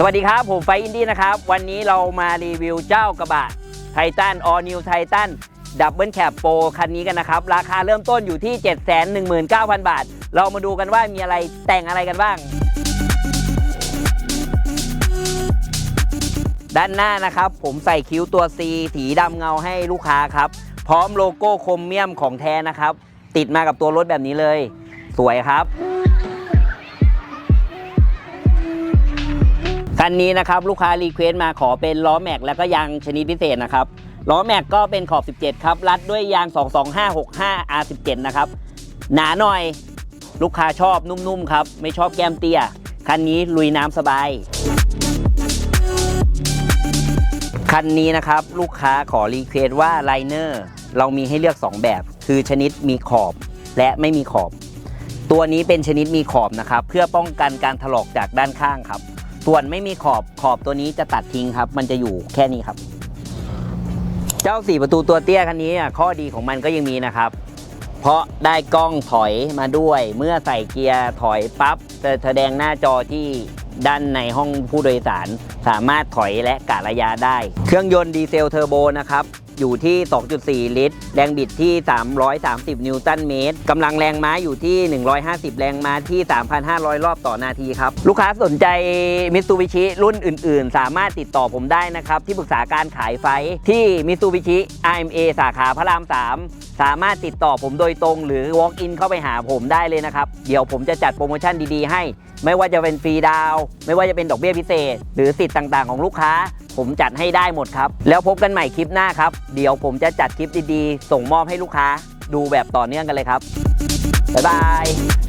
สวัสดีครับ ผมไฟอินดี้นะครับ วันนี้เรามารีวิวเจ้ากระบะไททันออนิวไททันดับเบิลแคปโปคันนี้กันนะครับ ราคาเริ่มต้นอยู่ที่ 719,000 บาท เรามาดูกันว่ามีอะไรแต่งอะไรกันบ้าง ด้านหน้านะครับ ผมใส่คิ้วตัว C สีดำเงาให้ลูกค้าครับ พร้อมโลโก้โครเมียมของแท้นะครับ ติดมากับตัวรถแบบนี้เลย สวยครับ คันนี้นะครับลูกค้ารีเควสต์มาขอเป็นล้อแม็กแล้วก็ยางชนิดพิเศษนะครับล้อแม็กก็เป็นขอบ 17 ครับ รัดด้วยยาง 22565 R17 นะครับ หนาหน่อยลูกค้าชอบนุ่มๆครับ ไม่ชอบแก้มเตี้ย คันนี้ลุยน้ำสบาย คันนี้นะครับลูกค้าขอรีเควสต์ว่าไลเนอร์เรามีให้เลือก 2 แบบ คือชนิดมีขอบและไม่มีขอบ ตัวนี้เป็นชนิดมีขอบนะครับ เพื่อป้องกันการถลอกจากด้านข้างครับ ส่วนไม่มีขอบขอบตัวนี้จะตัดทิ้งครับ มันจะอยู่แค่นี้ครับ เจ้าสี่ประตูตัวเตี้ยคันนี้อะข้อดีของมันก็ยังมีนะครับ เพราะได้กล้องถอยมาด้วย เมื่อใส่เกียร์ถอยปั๊บจะแสดงหน้าจอที่ ด้านในห้องผู้โดยสาร สามารถถอยและกะระยะได้ เครื่องยนต์ดีเซลเทอร์โบนะครับอยู่ที่ 2.4 ลิตร แรงบิดที่ 330 นิวตันเมตร กำลังแรงม้าอยู่ที่ 150 แรงม้าที่ 3,500 รอบต่อนาทีครับ ลูกค้าสนใจมิ t ซูบิชิรุ่นอื่น ๆ สามารถติดต่อผมได้นะครับ ที่ปรึกษาการขายไฟที่มิ t ซูบิชิ RMA สาขาพระราม 3 สามารถติดต่อผมโดยตรง หรือ walk in เข้าไปหาผมได้เลยนะครับ เดี๋ยวผมจะจัดโปรโมชั่นดี ๆ ให้ ไม่ว่าจะเป็นฟรีดาวไม่ว่าจะเป็นดอกเบี้ยพิเศษ หรือสิทธิ์ต่างๆ ของลูกค้า ผมจัดให้ได้หมดครับ แล้วพบกันใหม่คลิปหน้าครับ เดี๋ยวผมจะจัดคลิปดีๆ ส่งมอบให้ลูกค้า ดูแบบต่อเนื่องกันเลยครับบ๊ายบาย